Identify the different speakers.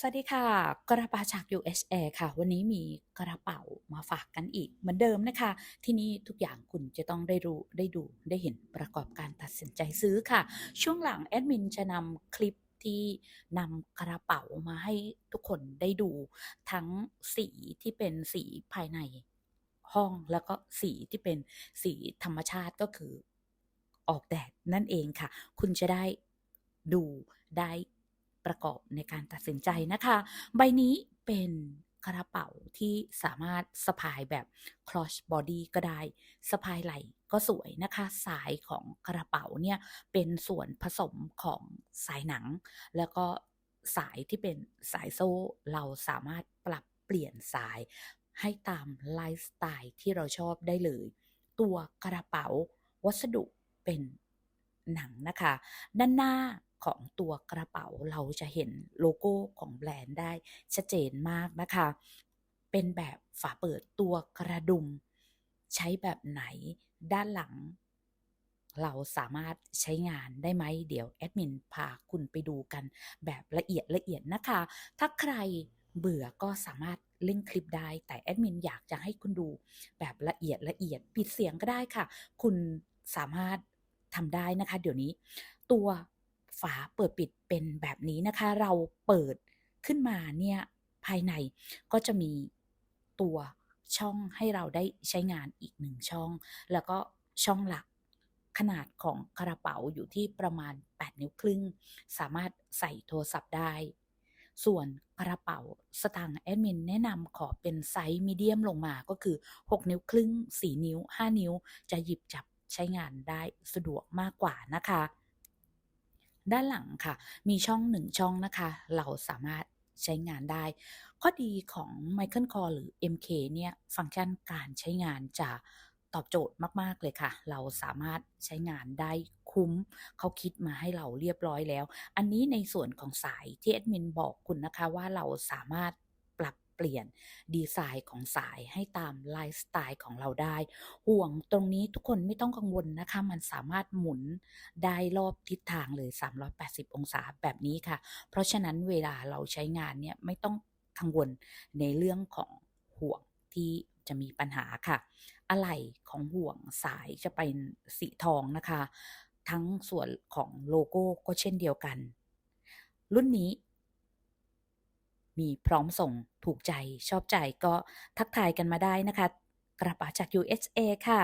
Speaker 1: สวัสดีค่ะ กระเป๋าจาก USA ค่ะ วันนี้มีกระเป๋ามาฝากกันอีกเหมือนเดิมนะคะ ที่นี่ทุกอย่างคุณจะต้องได้รู้ได้ดูได้เห็นประกอบการตัดสินใจซื้อค่ะ ช่วงหลังแอดมินจะนำคลิปที่นำกระเป๋ามาให้ทุกคนได้ดูทั้งสีที่เป็นสีภายในห้องแล้วก็สีที่เป็นสีธรรมชาติก็คือออกแดดนั่นเองค่ะ คุณจะได้ดูได้ ประกอบในการตัดสินใจนะคะ ใบนี้เป็นกระเป๋าที่สามารถสะพายแบบ cross body ก็ได้ สะพายไหล่ก็สวยนะคะ สายของกระเป๋าเนี่ยเป็นส่วนผสมของสายหนัง แล้วก็สายที่เป็นสายโซ่เราสามารถปรับเปลี่ยนสายให้ตามไลฟ์สไตล์ที่เราชอบได้เลย ตัวกระเป๋าวัสดุเป็นหนังนะคะ ด้านหน้า ของตัวกระเป๋าเราจะเห็นโลโก้ของแบรนด์ได้ชัดเจนมากนะคะ เป็นแบบฝาเปิดตัวกระดุม ใช้แบบไหนด้านหลัง เราสามารถใช้งานได้ไหม เดี๋ยวแอดมินพาคุณไปดูกันแบบละเอียดละเอียดนะคะ ถ้าใครเบื่อก็สามารถเล่นคลิปได้ แต่แอดมินอยากจะให้คุณดูแบบละเอียดละเอียดปิดเสียงก็ได้ค่ะ คุณสามารถทำได้นะคะ เดี๋ยวนี้ ตัว ฝาเปิดปิดเป็นแบบนี้นะคะ เราเปิดขึ้นมาเนี่ยภายในก็จะมีตัวช่องให้เราได้ใช้งานอีกหนึ่งช่อง แล้วก็ช่องหลักขนาดของกระเป๋าอยู่ที่ประมาณ 8 นิ้วครึ่ง สามารถใส่โทรศัพท์ได้ ส่วนกระเป๋าสตางค์แอดมินแนะนำขอเป็นไซส์มีเดียมลงมาก็คือ 6 นิ้วครึ่ง 4 นิ้ว 5 นิ้ว จะหยิบจับใช้งานได้สะดวกมากกว่านะคะ ด้านหลังค่ะ มีช่องหนึ่งช่องนะคะ เราสามารถใช้งานได้ ข้อดีของ Michael Core หรือ MK เนี่ย ฟังก์ชันการใช้งานจะตอบโจทย์มาก ๆ เลยค่ะ เราสามารถใช้งานได้คุ้ม เขาคิดมาให้เราเรียบร้อยแล้ว อันนี้ในส่วนของสายที่แอดมินบอกคุณนะคะว่าเราสามารถ เปลี่ยนดีไซน์ของสายให้ตามไลฟ์สไตล์ของเราได้ ห่วงตรงนี้ทุกคนไม่ต้องกังวลนะคะ มันสามารถหมุนได้รอบทิศทางเลย 380 องศาแบบนี้ค่ะ เพราะฉะนั้นเวลาเราใช้งานเนี่ยไม่ต้องกังวลในเรื่องของห่วงที่จะมีปัญหาค่ะ อะไหล่ของห่วงสายจะเป็นสีทองนะคะ ทั้งส่วนของโลโก้ก็เช่นเดียวกัน รุ่นนี้ มีพร้อมส่งถูกใจชอบใจก็ทักทายกันมาได้นะคะ กระเป๋าจาก USA ค่ะ